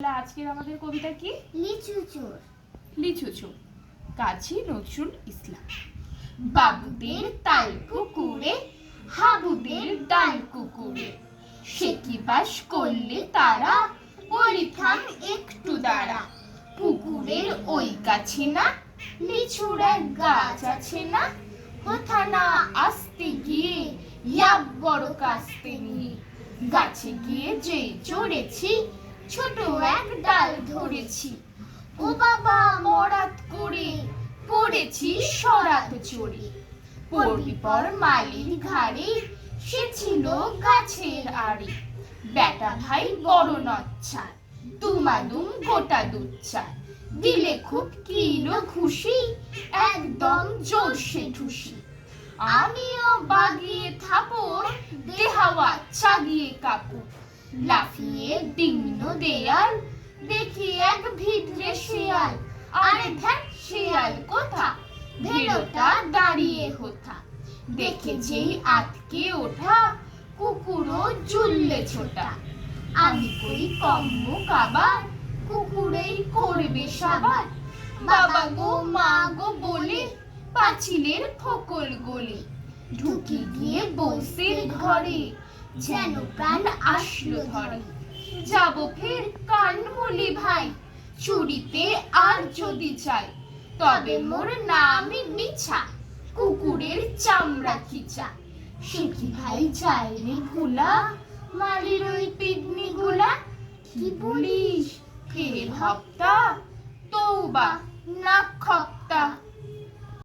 আজকের আমাদের কবিতা কি? লিচু চোর। কাজী নজরুল ইসলাম। বাবুদের তাল কুকুরে হাবুদের ডাল কুকুরে সে কি বাস করলে তারা? একটু দাঁড়া পুকুরের ওই গাছে না? লিচুর এক গাছ আছে না? কোথা না আসতে গিয়ে ইয়াব বড় কাস্তে নিয়ে। গাছে গিয়ে যেই চড়েছি ছোট এক ডাল ধরেছি। ও বাবা, মরাত করে পড়েছি সরাত চড়ে। পড়বি পর মালির ঘাড়ে, সে ছিল গাছের আড়ে। বেটা ভাই বড় নচ্ছা দুমাদুম গোটা দুচ্চা দিলে খুব কিলো খুশি একদম জোরসে ঠুসি। আমিও বাগিয়ে থাপড় দেহাওয়া চাগিয়ে কাপড়। লাফিয়ে ডিঙ্গিন দেয়াল, দেখি এক ভিতরে শিয়াল, আরে ধ্যান শিয়াল কোথা? ভেলোটা দাঁড়িয়ে হোথা দেখে যেই আটকে ওঠা কুকুরও জুললে ছোটা। আমি করি কম্ম কাবার, কুকুরেই করবে সাবার। বাবা গো, মা গো বলে, পাঁচিলের ফকল গলি, ঢুকে গিয়ে বসের ঘরে যেন প্রাণ আসলো ধরে। যাব ফের কান বলি ভাই, চুরিতে আর যদি চাই, তবে মোর নামই মিছা, কুকুরের চামড়া খিচা সে কি ভাই যায় রে ভুলা? মালির ওই পিগনি গুলা কি বলিস? ফের হপ্তা তৌবা